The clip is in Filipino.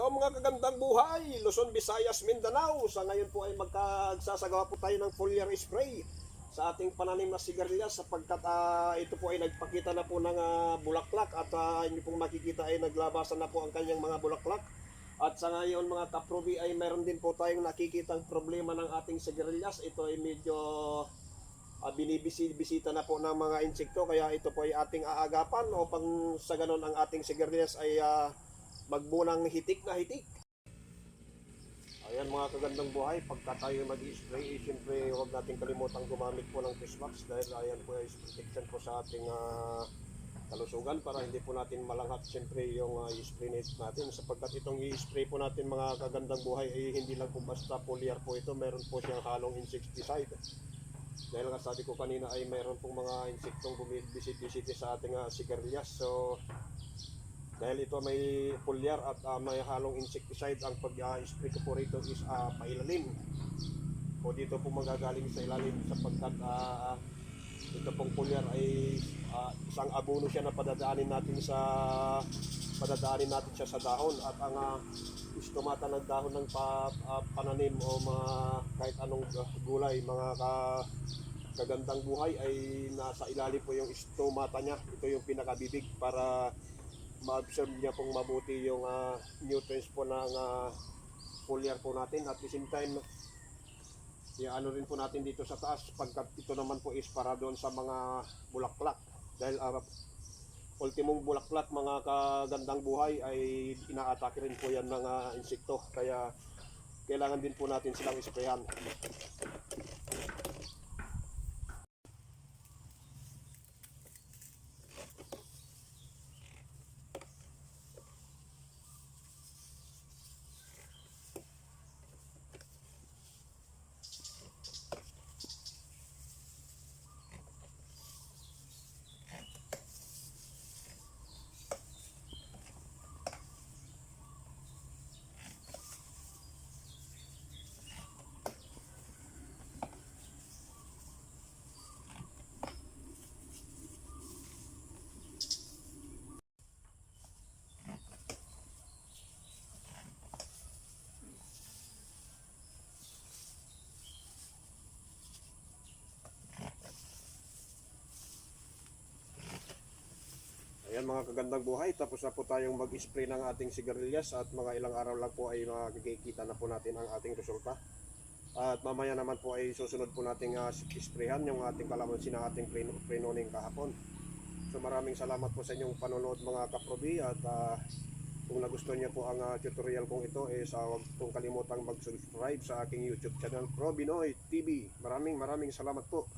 Hello mga kagandang buhay, Luzon, Visayas, Mindanao. Sa ngayon po ay magkagsasagawa po tayo ng foliar spray sa ating pananim na sigarilyas sapagkat ah, ito po ay nagpakita na po ng ah, bulaklak at uh, inyo pong makikita ay naglabasan na po ang kanyang mga bulaklak. At sa ngayon mga kaprobi ay meron din po tayong nakikitang problema ng ating sigarilyas. Ito ay medyo uh, binibisita na po ng mga insekto kaya ito po ay ating aagapan upang sa ganon ang ating sigarilyas ay ah, magbunang hitik na hitik. Ayan mga kagandang buhay, pagka tayo mag-spray, eh, siyempre huwag natin kalimutang gumamit po ng face mask dahil ayan po ay protection po sa ating ah, kalusugan para hindi po natin malanghat siyempre yung ah, i-spray net natin sapagkat itong i-spray po natin mga kagandang buhay ay hindi lang po basta foliar po ito, meron po siyang halong insecticide. Dahil nga sabi ko kanina ay meron pong mga insektong bumibisit-bisit sa ating uh, sigarilyas. So, dahil ito may foliar at ah, may halong insecticide, ang pag-spray ko po rito is ah, pailalim. O dito po magagaling sa ilalim sapagkat ah, ito pong foliar ay ah, isang abono siya na padadaanin natin sa padadaanin natin siya sa dahon at ang uh, istomata ng dahon ng pa, ah, pananim o mga kahit anong gulay, mga ka, kagandang buhay ay nasa ilalim po yung stomata niya. Ito yung pinakabibig para ma-absorb niya pong mabuti yung ah, nutrients po ng uh, foliar po natin. At the same time ano rin po natin dito sa taas pagkat ito naman po is para doon sa mga bulaklak. Dahil uh, ultimong bulaklak mga kagandang buhay ay inaatake rin po yan ng insekto. Kaya kailangan din po natin silang isprayan Ayan mga kagandang buhay, tapos na po tayong mag-spray ng ating sigarilyas at mga ilang araw lang po ay makikita na po natin ang ating resulta. At mamaya naman po ay susunod po nating uh, sprayhan yung ating kalamansi ng ating preno, prenoning kahapon. So maraming salamat po sa inyong panonood mga kaprobi at ah, kung nagustuhan niyo po ang ah, tutorial kong ito is uh, huwag pong kalimutang mag-subscribe sa aking YouTube channel Probinoy TV. Maraming maraming salamat po.